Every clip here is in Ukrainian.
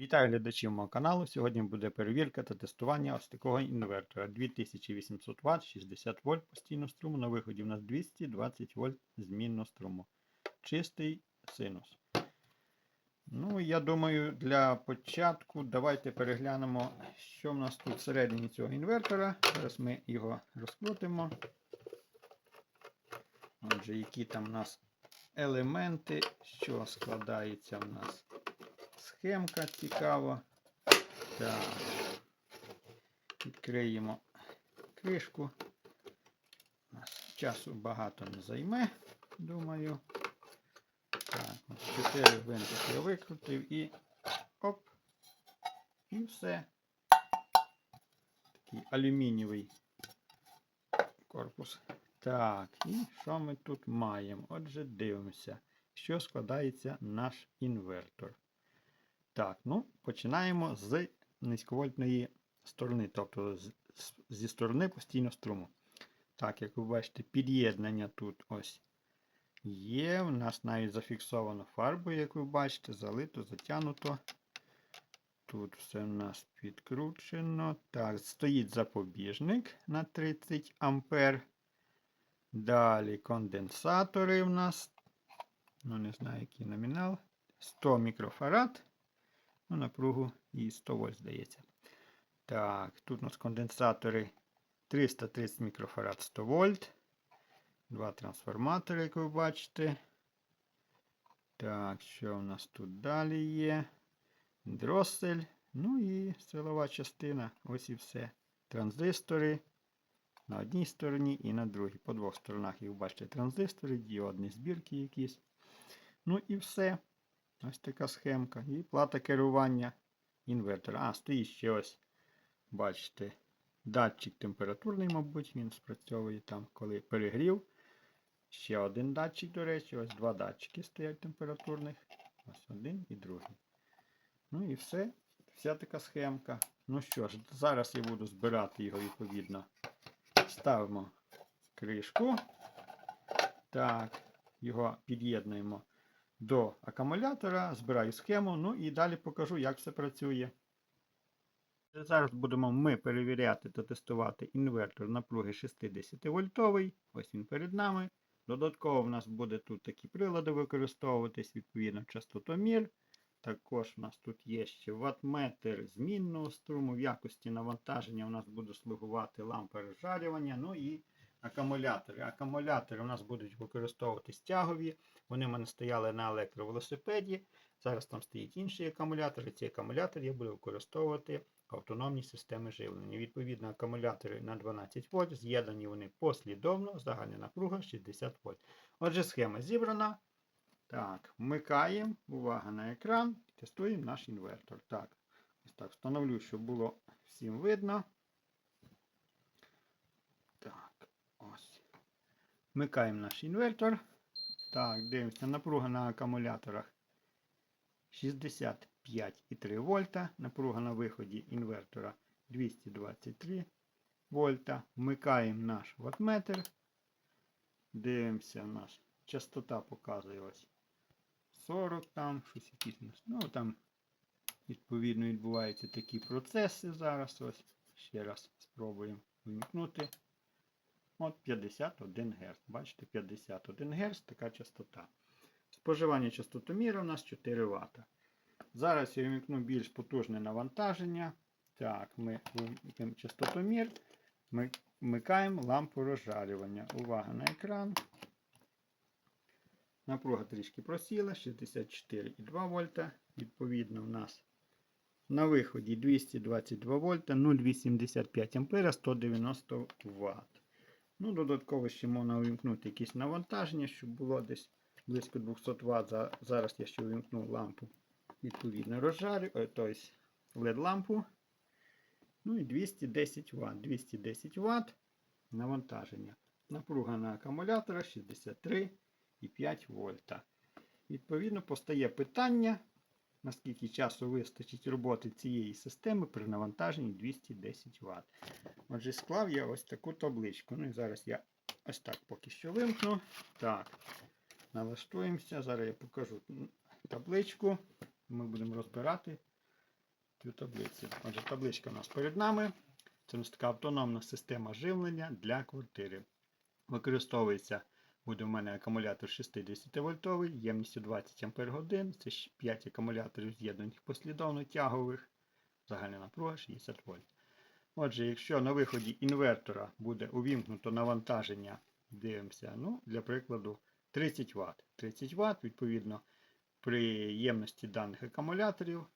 Вітаю глядачів мого каналу. Сьогодні буде перевірка та тестування ось такого інвертора 2800 Вт, 60 вольт постійного струму. На виході у нас 220 вольт змінного струму. Чистий синус. Ну, я думаю, для початку давайте переглянемо, що в нас тут всередині цього інвертора. Зараз ми його розкрутимо. Отже, які там у нас елементи, що складається в нас. Схемка цікава. Так. Відкриємо кришку. Нас часу багато не займе, думаю. Так, чотири винтики я викрутив і оп. І все. Такий алюмінієвий корпус. Так, і що ми тут маємо? Отже, дивимося, що складається наш інвертор. Так, ну, починаємо з низьковольтної сторони, тобто з, з- зі сторони постійного струму. Так, як ви бачите, під'єднання тут ось є. У нас навіть зафіксовано фарбою, як ви бачите, залито, затягнуто. Тут все у нас підкручено. Так, стоїть запобіжник на 30 ампер. Далі конденсатори у нас. Ну, не знаю, який номінал. 100 мікрофарад. Ну, напругу і 100 вольт, здається. Так, тут у нас конденсатори 330 мікрофарад 100 вольт. Два трансформатори, як ви бачите. Так, що у нас тут далі є? Дросель. Ну і силова частина. Ось і все. Транзистори на одній стороні і на другій. По двох сторонах, як ви бачите, транзистори, діодні збірки якісь. Ну і все. Ось така схемка. І плата керування інвертора. А, стоїть ще ось, бачите, датчик температурний, мабуть, він спрацьовує там, коли перегрів. Ще один датчик, до речі, ось два датчики стоять температурних. Ось один і другий. Ну і все. Вся така схемка. Ну що ж, зараз я буду збирати його відповідно. Ставимо кришку. Так, його під'єднуємо до акумулятора, збираю схему, ну і далі покажу, як все працює. Зараз будемо ми перевіряти та тестувати інвертор напруги 60 вольтовий. Ось він перед нами. Додатково в нас буде тут такі прилади використовуватись, відповідно, частотомір. Також у нас тут є ще ваттметр змінного струму. В якості навантаження у нас буде слугувати лампа розжарювання. Ну і акумулятори. Акумулятори у нас будуть використовуватись тягові. Вони в мене стояли на електровелосипеді. Зараз там стоїть інший акумулятор. І ці акумулятори я буду використовувати в автономній системі живлення. Відповідно, акумулятори на 12 вольт, з'єднані вони послідовно, загальна напруга 60 вольт. Отже, схема зібрана. Так, вмикаємо. Увага на екран. Тестуємо наш інвертор. Так, ось так встановлю, щоб було всім видно. Так, ось. Вмикаємо наш інвертор. Так, дивимося, напруга на акумуляторах 65,3 вольта. Напруга на виході інвертора 223 вольта. Вмикаємо наш ваттметр. Дивимося, наш частота показує ось 40 там, щось якісь. Ну там відповідно відбуваються такі процеси зараз. Ось. Ще раз спробуємо вимкнути. От 51 Гц. Бачите, 51 Гц така частота. Споживання частотоміра у нас 4 Вт. Зараз я вимкну більш потужне навантаження. Так, ми вимкнемо частотомір. Ми вмикаємо лампу розжарювання. Увага на екран. Напруга трішки просіла, 64,2 вольта. Відповідно, у нас на виході 222 вольта, 0,85 ампера, 190 Вт. Ну, додатково ще можна увімкнути якісь навантаження, щоб було десь близько 200 Вт. Зараз я ще увімкну лампу. Відповідно, розжарю, е, тобто LED-лампу. Ну і 210 Вт. 210 Вт навантаження. Напруга на акумулятора 63,5 вольта. Відповідно, постає питання, наскільки часу вистачить роботи цієї системи при навантаженні 210 Вт. Отже, склав я ось таку табличку. Ну і зараз я ось так поки що вимкну. Так, налаштуємося. Зараз я покажу табличку. Ми будемо розбирати цю таблицю. Отже, табличка у нас перед нами. Це у нас така автономна система живлення для квартири. Використовується буде у мене акумулятор 60 вольтовий, ємністю 20 Ах. Це 5 акумуляторів з'єднаних послідовно тягових. Загальна напруга 60 вольт. Отже, якщо на виході інвертора буде увімкнуто навантаження, дивимося, ну, для прикладу, 30 Вт. 30 Вт, відповідно, при ємності даних акумуляторів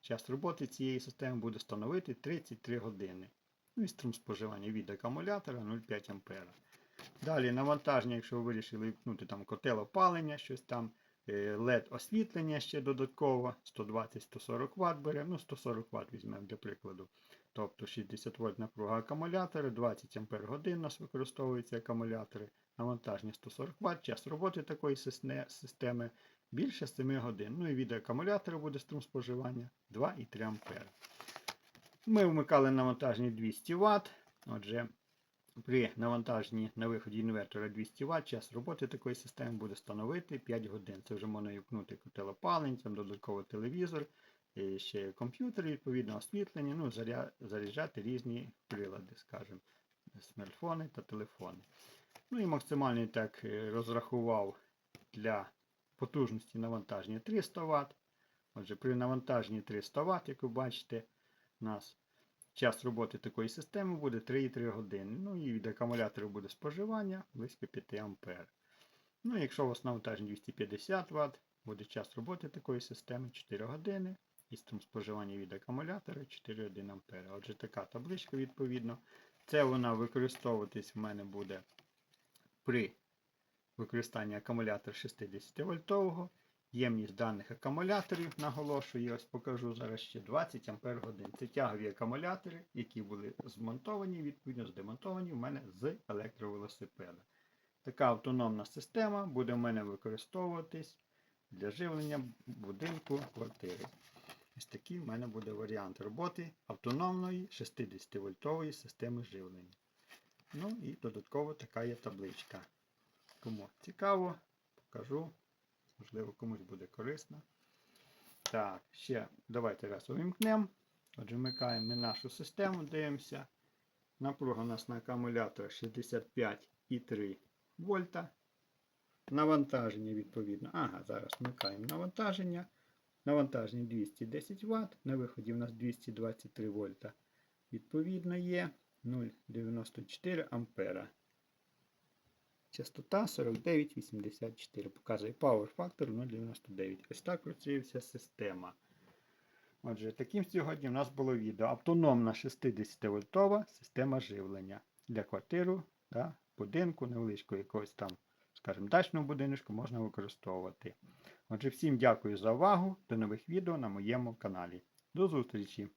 час роботи цієї системи буде становити 33 години. Ну і струм споживання від акумулятора 0,5 А. Далі навантаження, якщо ви вирішили вмкнути там котел опалення, щось там, е, LED освітлення ще додатково, 120-140 Вт бере, ну 140 Вт візьмемо для прикладу. Тобто 60 вольт напруга акумулятора, 20 Ампер годин у нас використовуються акумулятори, навантаження 140 Вт, час роботи такої системи більше 7 годин. Ну і від акумулятора буде струм споживання 2,3 Ампер. Ми вмикали навантаження 200 Вт. Отже, при навантаженні на виході інвертора 200 Вт час роботи такої системи буде становити 5 годин. Це вже можна вмкнути котел опалень, там додатково телевізор, і ще комп'ютер, відповідно, освітлення, ну, заряджати різні прилади, скажімо, смартфони та телефони. Ну і максимальний так е, розрахував для потужності навантаження 300 Вт. Отже, при навантаженні 300 Вт, як ви бачите, у нас час роботи такої системи буде 3,3 години. Ну і від акумулятору буде споживання близько 5 А. Ну, якщо у вас навантаження 250 Вт, буде час роботи такої системи 4 години. І струм споживання від акумулятора 4,1 А. Отже, така табличка відповідно. Це вона використовуватись в мене буде при використанні акумулятора 60 вольтового. Ємність даних акумуляторів, наголошую, ось покажу зараз ще 20 Ампер годин. Це тягові акумулятори, які були змонтовані, відповідно здемонтовані в мене з електровелосипеда. Така автономна система буде в мене використовуватись для живлення будинку квартири. Ось такий в мене буде варіант роботи автономної 60-вольтової системи живлення. Ну і додатково така є табличка. Кому цікаво, покажу. Можливо, комусь буде корисно. Так, ще давайте раз увімкнемо. Отже, вмикаємо ми нашу систему, дивимося. Напруга у нас на акумулятор 65,3 вольта. Навантаження відповідно. Ага, зараз вмикаємо навантаження. Навантаження 210 Вт. На виході у нас 223 вольта. Відповідно є 0,94 ампера. Частота 49,84. Показує Power Factor 0,99. Ось так працює вся система. Отже, таким сьогодні у нас було відео. Автономна 60-вольтова система живлення для квартиру та будинку, невеличкого якогось там, скажімо, дачного будиночку можна використовувати. Отже, всім дякую за увагу. До нових відео на моєму каналі. До зустрічі!